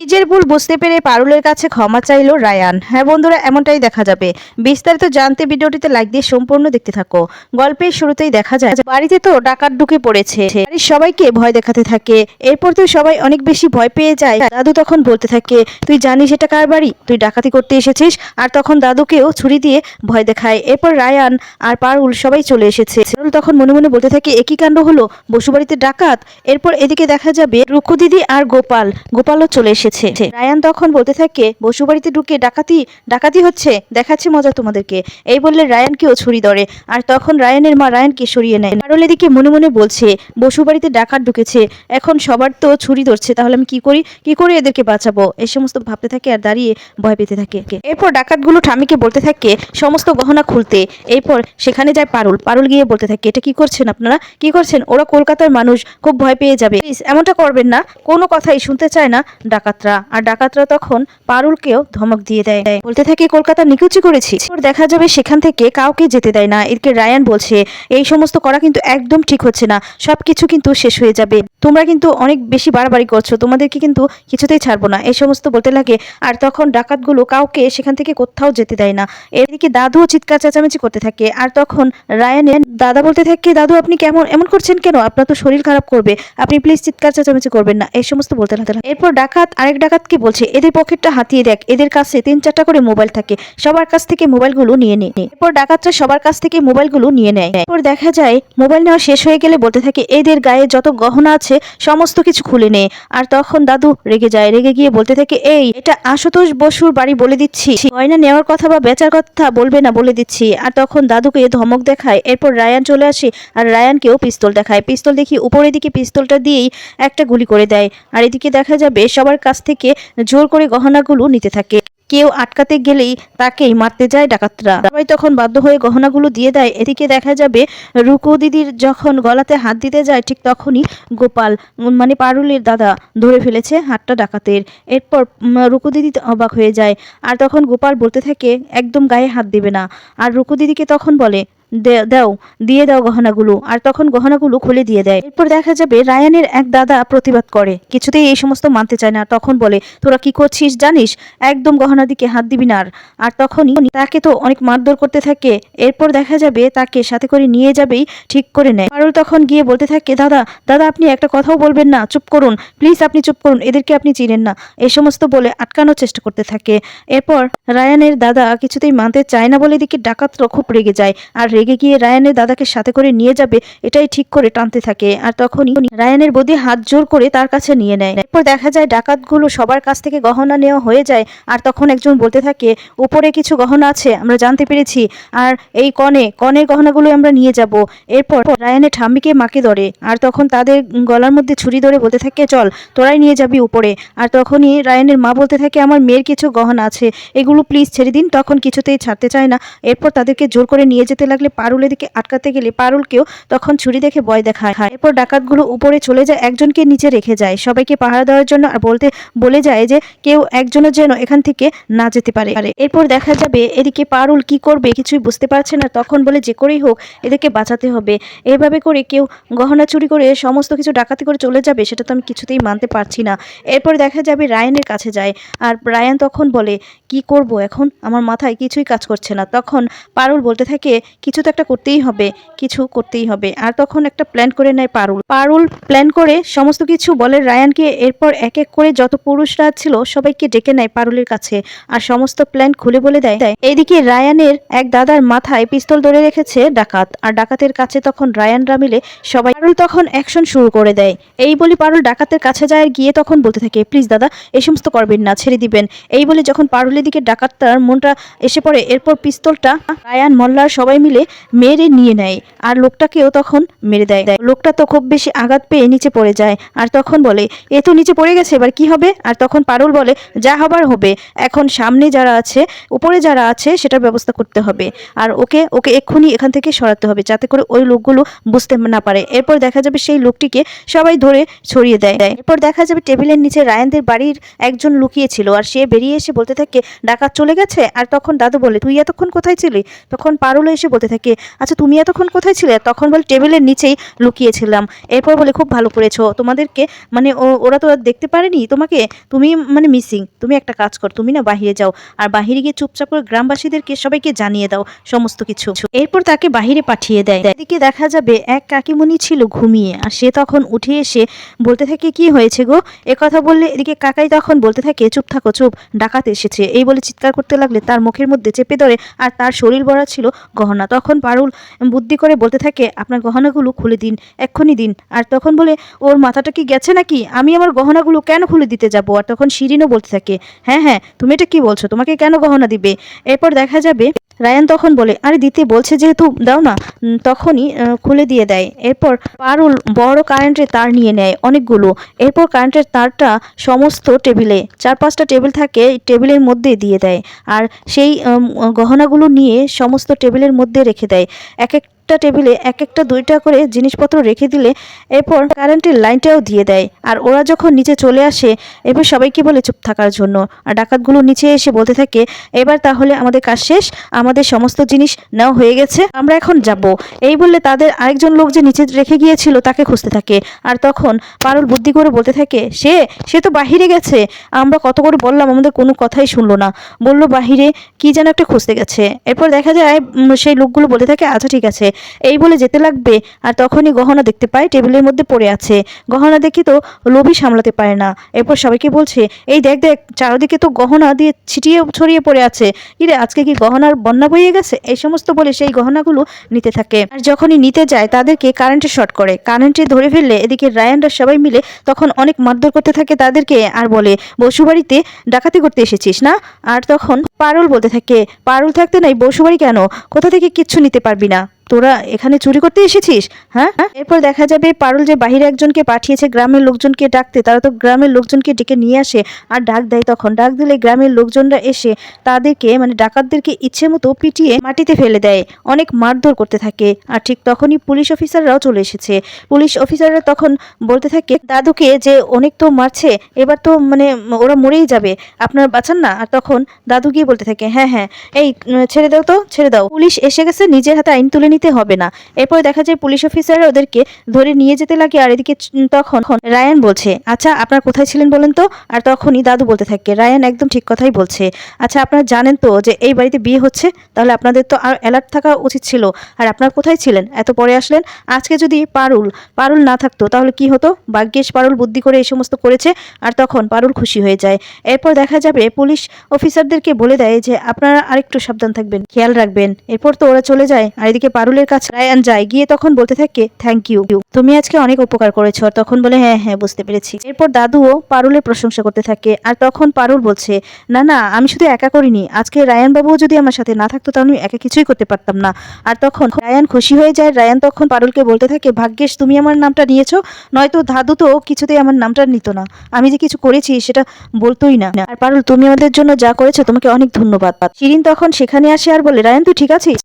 নিজের ভুল বুঝতে পেরে পারুলের কাছে ক্ষমা চাইলো রায়ান। হ্যাঁ বন্ধুরা, এমনটাই দেখা যাবে। বিস্তারিত জানতে ভিডিওটিতে লাইক দিয়ে সম্পূর্ণ দেখতে থাকো। গল্পের শুরুতেই দেখা যায়, বাড়িতে তো ডাকাত ঢুকে পড়েছে। বাড়ির সবাইকে ভয় দেখাতে থাকে। এরপর তো সবাই অনেক বেশি ভয় পেয়ে যায়। দাদু তখন বলতে থাকে, তুই জানিস এটা কার বাড়ি? তুই ডাকাতি করতে এসেছিস? আর তখন দাদুকেও ছুরি দিয়ে ভয় দেখায়। এরপর রায়ান আর পারুল সবাই চলে এসেছে। পারুল তখন মনে মনে বলতে থাকে, একই কাণ্ড হলো, বসুবাড়িতে ডাকাত? এরপর এদিকে দেখা যাবে রুকু দিদি আর গোপাল। গোপালও চলে এসেছে। রায়ান তখন বলতে থাকে বসুবাড়িতে ঢুকে ডাকাতি ডাকাতি হচ্ছে দেখাচ্ছে মজা তোমাদেরকে। এই বললে রায়ানকেও ছুরি ধরে আর তখন রায়ানের মা রায়ানকে সরিয়ে নেয়। পারুল এদিকে মনে মনে বলছে বসুবাড়িতে ডাকাত ঢুকেছে এখন সবার তো ছুরি ধরছে তাহলে আমি কি করি? কি করে এদেরকে বাঁচাবো? এই সমস্ত ভাবতে থাকে আর দাঁড়িয়ে ভয় পেতে থাকে। এরপর ডাকাতগুলো ঠামিকে বলতে থাকে সমস্ত গহনা খুলতে। এরপর সেখানে যায় পারুল। পারুল গিয়ে বলতে থাকে এটা কি করছেন আপনারা? কি করছেন? ওরা কলকাতার মানুষ খুব ভয় পেয়ে যাবে। Please, এমনটা করবেন না। কোনো কথাই শুনতে চায় না ডাকাতরা। আর ডাকাতরা তখন পারুলকেও ধমক দিয়ে দেয়। বলতে থাকে, কলকাতা নিকুচি করেছি। দেখা যাবে সেখান থেকে কাউকে যেতে দেয় না। এদিকে রায়ান বলছে, এই সমস্ত করা কিন্তু একদম ঠিক হচ্ছে না। সবকিছু কিন্তু শেষ হয়ে যাবে। তোমরা কিন্তু অনেক বেশি বাড়াবাড়ি করছ। তোমাদেরকে কিন্তু কিছুতেই ছাড়বো না। এই সমস্ত বলতে লাগে, আর তখন ডাকাতগুলো কাউকে সেখান থেকে কোথাও যেতে দেয় না। এদিকে দাদুও চিৎকার চেঁচামেচি করতে থাকে। আর তখন রায়ানের দাদা বলতে থাকে, দাদু, আপনি কেমন? এমন করছেন কেন? আপনার তো শরীর খারাপ করবে। আপনি প্লিজ চিৎকার চেঁচামেচি করবেন না। এই সমস্ত বলতে লাগে এরপর ডাকাত আরেক ডাকাতকে বলছে? এদের পকেটটা হাতিয়ে দেখ, এদের কাছে তিন চারটা করে মোবাইল থাকে, সবার কাছ থেকে মোবাইলগুলো নিয়ে নে। এরপর ডাকাতরা সবার কাছ থেকে মোবাইলগুলো নিয়ে নেয়। এরপর দেখা যায়, মোবাইল নেওয়া শেষ হয়ে গেলে বলতে থাকে, এদের গায়ে যত গহনা আছে, সমস্ত কিছু খুলে নে। আর তখন দাদু রেগে যায়, রেগে গিয়ে বলতে থাকে, এই, এটা আশুতোষ বসুর বাড়ি বলে দিচ্ছি। গয়না নেওয়ার কথা বা বেচার কথা বলবে না বলে দিচ্ছি। আর তখন দাদুকে ধমক দেখায়। এরপর রায়ান চলে আসে আর রায়ানকেও পিস্তল দেখায়। পিস্তল দেখি উপরের দিকে পিস্তলটা দিয়েই একটা গুলি করে দেয়। আর এদিকে দেখা যাবে সবার কাছ থেকে জোর করে গহনাগুলো নিতে থাকে। কেউ আটকাতে গেলেই তাকেই মারতে যায় ডাকাতরা। সবাই তখন বাধ্য হয়ে গহনাগুলো দিয়ে দেয়। এদিকে দেখা যাবে, রুকু দিদির যখন গলাতে হাত দিতে যায়, ঠিক তখনই গোপাল মানে পারুলের দাদা, ধরে ফেলেছে হাতটা ডাকাতের। এরপর রুকু দিদি অবাক হয়ে যায়। আর তখন গোপাল বলতে থাকে, একদম গায়ে হাত দিবে না। আর রুকু দিদিকে তখন বলে "দে- দাও, দিয়ে দাও গহনাগুলো। আর তখন গহনাগুলো খুলে দিয়ে দেয়। এরপর দেখা যাবে রায়ানের এক দাদা প্রতিবাদ করে। কিছুতেই এই সমস্ত মানতে চায় না। তখন বলে, তোরা কি করছিস জানিস? একদম গহনা দিকে হাত দিবি না আর। তখনই তাকে তো অনেক মারধর করতে থাকে। এরপর দেখা যাবে তাকে সাথে করে নিয়ে যাবেই ঠিক করে নেয়। পারুল তখন গিয়ে বলতে থাকে, দাদা দাদা, আপনি একটা কথাও বলবেন না। চুপ করুন। প্লিজ, আপনি চুপ করুন। এদেরকে আপনি চিনেন না। এই সমস্ত বলে আটকানোর চেষ্টা করতে থাকে। এরপর রায়ানের দাদা কিছুতেই মানতে চায় না বলে এদিকে ডাকাতরা খুব রেগে যায়। আর রেগে গিয়ে রায়ানের দাদাকে সাথে করে নিয়ে যাবে, এটাই ঠিক করে টানতে থাকে। আর তখনই রায়ানের বদি হাত জোর করে তার কাছে নিয়ে নেয়। এরপর দেখা যায় ডাকাতগুলো সবার কাছ থেকে গহনা নেওয়া হয়ে যায়, আর তখন একজন বলতে থাকে, উপরে কিছু গহনা আছে, আমরা জানতে পেরেছি, আর এই কনে, কনের গহনাগুলো আমরা নিয়ে যাব। এরপর রায়ানের ঠাম্মিকে মাকে ধরে, আর তখন তাদের গলার মধ্যে ছুরি ধরে বলতে থাকে, চল, তোরাই নিয়ে যাবি উপরে। আর তখনই রায়ানের মা বলতে থাকে, আমার মেয়ের কিছু গহনা আছে, এগুলো প্লিজ ছেড়ে দিন, তখন কিছুতেই ছাড়তে চায় না। এরপর তাদেরকে জোর করে নিয়ে যেতে লাগলে পারুলের দিকে আটকাতে গেলে পারুলকেও তখন ছুরি দেখে ভয় দেখায়। এরপর ডাকাতগুলো উপরে চলে যায়, একজনকে নিচে রেখে যায়। সবাইকে পাহারা দেওয়ার জন্য আর বলতে, বলে যায় যে কেউ একজনের যেন এখান থেকে না যেতে পারে। এরপর দেখা যাবে এদিকে পারুল কি করবে কিছুই বুঝতে পারছে না। তখন বলে, যে করেই হোক, এদেরকে বাঁচাতে হবে। এভাবে করে কেউ গহনা চুরি করে সমস্ত কিছু ডাকাতি করে চলে যাবে, সেটা তো আমি কিছুতেই মানতে পারছি না। এরপর দেখা যাবে রায়ানের কাছে যায়। আর রায়ান তখন বলে, কি করব এখন? আমার মাথায় কিছুই কাজ করছে না। তখন পারুল বলতে থাকে, কিছু তো একটা করতেই হবে, কিছু করতেই হবে। আর তখন একটা প্ল্যান করে নেয় পারুল। পারুল প্ল্যান করে সমস্ত কিছু বলে রায়ানকে এরপর এক এক করে যত পুরুষরা ছিল সবাইকে ডেকে নেয় পারুলের কাছে। আর সমস্ত প্ল্যান খুলে বলে দেয় দেয়। এইদিকে রায়ানের এক দাদার মাথায় পিস্তল ধরে রেখেছে ডাকাত। আর ডাকাতের কাছে তখন রায়ানরা মিলে সবাই পারুল তখন অ্যাকশন শুরু করে দেয়। এই বলি পারুল ডাকাতের কাছে যায়, গিয়ে তখন বলতে থাকে প্লিজ দাদা, এই সমস্ত করবেন না, ছেড়ে দিবেন। এই বলে যখন পারুলের দিকে ডাকাতটার মনটা এসে পড়ে, এরপর পিস্তলটা রায়ান, মল্লার সবাই মিলে মেরে নিয়ে নেয়। আর লোকটাকেও তখন মেরে দেয়। লোকটা তো খুব বেশি আঘাত পেয়ে নিচে পড়ে যায়। আর তখন বলে, এ তো নিচে পড়ে গেছে, এবার কি হবে? আর তখন পারুল বলে, যা হবার হবে। এখন সামনে যারা আছে, উপরে যারা আছে, সেটার ব্যবস্থা করতে হবে। আর ওকে ওকে এক্ষুনি এখান থেকে সরাতে হবে, যাতে করে ওই লোকগুলো বুঝতে না পারে। এরপর দেখা যাবে সেই লোকটিকে সবাই ধরে ছড়িয়ে দেয়। এরপর দেখা যাবে টেবিলের নিচে রায়ানদের বাড়ির একজন লুকিয়ে ছিল আর সে বেরিয়ে এসে বলতে থাকে, ডাকাত চলে গেছে? আর তখন দাদু বলে, তুই এতক্ষণ কোথায় ছিলি? তখন পারুল এসে বলতে থাকে থাকে আচ্ছা তুমি এতক্ষণ কোথায় ছিলে? তখন বলে, টেবিলের নিচেই লুকিয়েছিলাম। এরপর বলে, খুব ভালো করেছ। তোমাদেরকে মানে ওরা তো দেখতে পারেনি তোমাকে? তুমি মানে মিসিং। তুমি একটা কাজ কর, তুমি না বাহিরে যাও। আর বাহিরে গিয়ে চুপচাপ করে গ্রামবাসীদেরকে, সবাইকে জানিয়ে দাও সমস্ত কিছু। এরপর তাকে বাহিরে পাঠিয়ে দেয়। এদিকে দেখা যাবে, এক কাকিমণি ছিল ঘুমিয়ে। আর সে তখন উঠে এসে বলতে থাকে, কি হয়েছে গো? এ কথা বললে এদিকে কাকাই তখন বলতে থাকে, চুপ থাকো, চুপ। ডাকাত এসেছে। এই বলে চিৎকার করতে লাগলে, তার মুখের মধ্যে চেপে ধরে, আর তার শরীর ভরা ছিল গহনা। তখন পারুল বুদ্ধি করে বলতে থাকে, আপনার গহনাগুলো খুলে দিন, এক্ষুনি দিন। আর তখন বলে, ওর মাথাটা কি গেছে নাকি? আমি আমার গহনাগুলো কেন খুলে দিতে যাব? আর তখন শিরিনও বলতে থাকে হ্যাঁ হ্যাঁ তুমি এটা কি বলছো? তোমাকে কেন গহনা দিবে? এরপর দেখা যাবে রায়ান তখন বলে, আরে দিতে বলছে যেহেতু, দাও না। তখনই খুলে দিয়ে দেয়। এরপর পারুল বড় কারেন্টের তার নিয়ে নেয় অনেকগুলো। এরপর কারেন্টের তারটা সমস্ত টেবিলে, চার পাঁচটা টেবিল থাকে টেবিলের মধ্যে দিয়ে দেয়। আর সেই গহনাগুলো নিয়ে সমস্ত টেবিলের মধ্যে রেখে দেয়। এক এক একটা টেবিলে এক একটা দুইটা করে জিনিসপত্র রেখে দিলে এরপর কারেন্টের লাইনটাও দিয়ে দেয়। আর ওরা যখন নিচে চলে আসে এবার সবাইকে বলে চুপ থাকার জন্য। আর ডাকাতগুলো নিচে এসে বলতে থাকে, এবার তাহলে আমাদের কাজ শেষ, আমাদের সমস্ত জিনিস নেওয়া হয়ে গেছে, আমরা এখন যাব। এই বললে তাদের আরেকজন লোক যে নিচে রেখে গিয়েছিল তাকে খুঁজতে থাকে। আর তখন পারুল বুদ্ধি করে বলতে থাকে, সে সে তো বাহিরে গেছে। আমরা কত করে বললাম, আমাদের কোনো কথাই শুনলো না। বলল, বাহিরে কি যেন একটা খুঁজতে গেছে। এরপর দেখা যায় সেই লোকগুলো বলতে থাকে আচ্ছা ঠিক আছে। এই বলে যেতে লাগবে আর তখনই গহনা দেখতে পায় টেবিলের মধ্যে পড়ে আছে। গহনা দেখি তো লোভই সামলাতে পারে না। এরপর সবাইকে বলছে, এই দেখ দেখ, চারদিকে তো গহনা দিয়ে ছিটিয়ে ছড়িয়ে পড়ে আছে। ইরে আজকে কি গহনার বন্যা বইয়ে গেছে? এই সমস্ত বলে সেই গহনাগুলো নিতে থাকে। আর যখনই নিতে যায়, তাদেরকে কারেন্টে শর্ট করে। কারেন্টে ধরে ফেললে এদিকে রায়ানরা সবাই মিলে তখন অনেক মারধর করতে থাকে তাদেরকে। আর বলে, বসুবাড়িতে ডাকাতি করতে এসেছিস না? আর তখন পারুল বলতে থাকে, পারুল থাকতে নাই বসুবাড়ি কেন? কোথা থেকে কিচ্ছু নিতে পারবি না? তোরা এখানে চুরি করতে এসেছিস হ্যাঁ? এরপর দেখা যাবে পারুল যে বাহিরে একজনকে পাঠিয়েছে, গ্রামের লোকজনকে ডাকতে, তারা তো গ্রামের লোকজনকে ডেকে নিয়ে আসে আর ডাক দেয় তখন। ডাক দিলে গ্রামের লোকজনরা এসে তাদেরকে মানে ডাকাতদেরকে ইচ্ছে মতো পিটিয়ে মাটিতে ফেলে দেয়, অনেক মারধর করতে থাকে। আর ঠিক তখনই পুলিশ অফিসাররাও চলে এসেছে। পুলিশ অফিসাররা তখন বলতে থাকে, দাদুকে যে অনেক তো মারছে, এবার তো মানে ওরা মরেই যাবে, আপনারা বাঁচান না। আর তখন দাদু গিয়ে বলতে থাকে হ্যাঁ হ্যাঁ এই ছেড়ে দাও তো, ছেড়ে দাও। পুলিশ এসে গেছে, নিজের হাতে আইন তুলে নিতে হবে না। এরপর দেখা যায় পুলিশ অফিসার ওদেরকে ধরে নিয়ে যেতে লাগে, আর এদিকে তখন রায়ান বলছে আচ্ছা আপনার কোথায় ছিলেন বলেন তো? আর তখনই দাদু বলতে থাকে, রায়ান একদম ঠিক কথাই বলছে। আচ্ছা আপনারা জানেন তো যে এই বাড়িতে বিয়ে হচ্ছে, তাহলে আপনাদের তো আর অ্যালার্ট থাকা উচিত ছিল। আর আপনার কোথায় ছিলেন? এত পরে আসলেন? আজকে যদি পারুল পারুল না থাকতো, তাহলে কি হতো? ভাগ্যেশ পারুল বুদ্ধি করে এই সমস্ত করেছে, আর তখন পারুল খুশি হয়ে যায়। এরপর দেখা যাবে পুলিশ অফিসারদেরকে বলে দেয় যে আপনারা আরেকটু সাবধান থাকবেন, খেয়াল রাখবেন। এরপর তো ওরা চলে যায়, আর এদিকে পারুলের কাছে রায়ান যায়, গিয়ে তখন বলতে থাকে থ্যাংক ইউ তুমি আজকে অনেক উপকার করেছ। আর তখন বলে হ্যাঁ হ্যাঁ বুঝতে পেরেছি। এরপর দাদুও পারুলের প্রশংসা করতে থাকে, আর তখন পারুল বলছে, না না, আমি শুধু একা করিনি। আজকে রায়ান বাবুও যদি আমার সাথে না থাকতো, তাহলে আমি একা কিছুই করতে পারতাম না। আর তখন রায়ান খুশি হয়ে যায়, রায়ান তখন পারুলকে বলতে থাকে, ভাগ্যেশ, তুমি আমার নামটা নিয়েছো, নয়তো দাদু তো কিছুতেই আমার নামটা নিত না। আমি যে কিছু করেছি, সেটা বলতোই না। আর পারুল, তুমি আমাদের জন্য যা করেছ, তোমাকে অনেক ধন্যবাদ। শিরিন তখন সেখানে আসে আর বলে রায়ন তুই ঠিক আছিস?